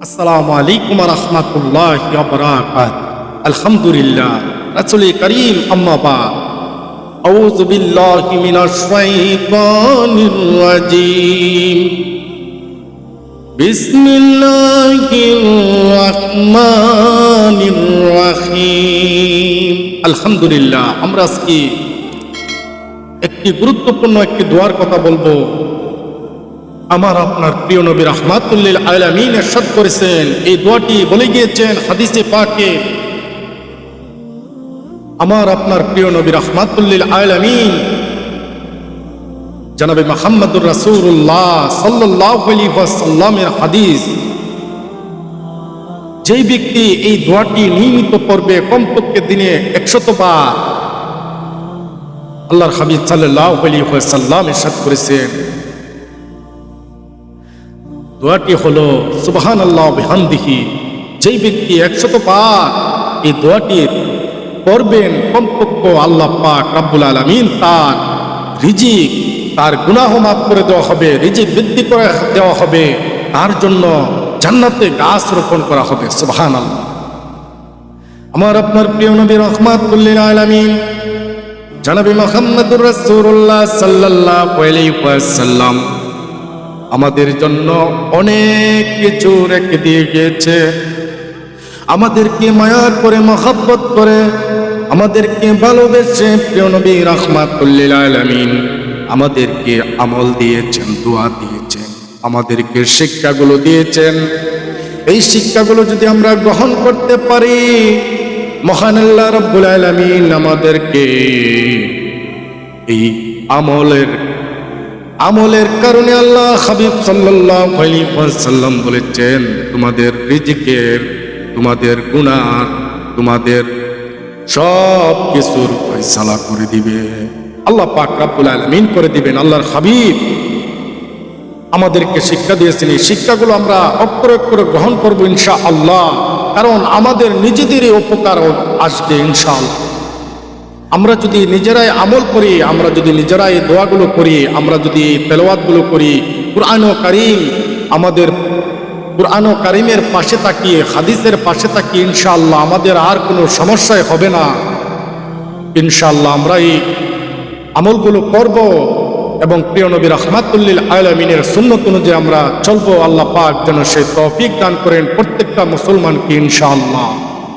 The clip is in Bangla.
আসসালামু আলাইকুম রহমতুল্লাহ বরাকাত আলহামদুলিল্লাহ রাসুল করিম আম্মাবা أعوذ بالله من الشيطان الرجيم بسم الله الرحمن الرحيم الحمد لله আমরা আজকে একটি গুরুত্বপূর্ণ একটি দোয়ার কথা বলবো আমার আপনার প্রিয় নবী রহমাতুল্লিল আলামিন এরশাদ করেছেন। এই দোয়াটি বলে গিয়েছেন হাদিসে পাকে। আমার আপনার প্রিয় নবী রহমাতুল্লিল আলামিন, জনাবে মোহাম্মদুর রাসূলুল্লাহ সাল্লাল্লাহু আলাইহি হাদিস। যেই ব্যক্তি এই দোয়াটি নিয়মিত পড়বে কমপক্ষে দিনে একশত বার। আল্লাহর হাবিব সাল্লাল্লাহু আলাইহি ওয়াসাল্লাম ইরশাদ করেছেন। দোয়াটি হলো সুবহান আল্লাহ বিহামদিহি, যেই ব্যক্তি একশত পাক এই দোয়াটির পড়বেন কমপক্ষ আল্লাহ পাক রাব্বুল আলামিন তার রিজিক, তার গুনাহ মাফ করে দেওয়া হবে, রিজিক বৃদ্ধি করে দেওয়া হবে, তার জন্য জান্নাতে গাছ রোপণ করা হবে সুবহান আল্লাহ আমার আপনার প্রিয় নবী রহমাতুল্লিল আলামিন, জানাবি মোহাম্মদুর রাসূলুল্লাহ সাল্লাল্লাহু আলাইহি ওয়াসাল্লাম আমাদের জন্য অনেক কিছু রেখে দিয়ে গিয়েছে। আমাদেরকে মায়া করে, মহাব্বত করে, আমাদেরকে ভালোবেসে প্রিয় নবী রহমাতুল্লিল আলামিন আমাদেরকে আমল দিয়েছেন, দোয়া দিয়েছেন, আমাদেরকে শিক্ষাগুলো দিয়েছেন। এই শিক্ষাগুলো যদি আমরা গ্রহণ করতে পারি, মহান আল্লাহ রব্বুল আলামিন আমাদেরকে এই আমলের আমলের কারণে আল্লাহ হাবিব ওয়াসাল্লাম বলেছেন, তোমাদের রিজিকের, তোমাদের গুণার তোমাদের সব কিছুর ফয়সালা করে দিবে। আল্লাহ পাক রাব্বুল আলামিন করে দিবেন, আল্লাহর হাবিব আমাদেরকে শিক্ষা দিয়েছেন। এই শিক্ষাগুলো আমরা অক্ষরে অক্ষরে গ্রহণ করব ইনশা আল্লাহ কারণ আমাদের নিজেদেরই উপকার আসবে ইনশাআল্লাহ। আমরা যদি নিজেরাই আমল করি, আমরা যদি নিজেরাই দোয়াগুলো করি, আমরা যদি তেলাওয়াতগুলো করি, কুরআন ও কারিম আমাদের, কুরআন ও কারিমের পাশে তাকিয়ে, হাদিসের পাশে তাকিয়ে ইনশাআল্লাহ আমাদের আর কোনো সমস্যায় হবে না। ইনশাআল্লাহ আমরা এই আমলগুলো করব এবং প্রিয় নবী রহমাতুল্লিল আলমিনের সুন্নত অনুযায়ী আমরা চলবো। আল্লাহ পাক যেন সে তৌফিক দান করেন প্রত্যেকটা মুসলমানকে ইনশাআল্লাহ।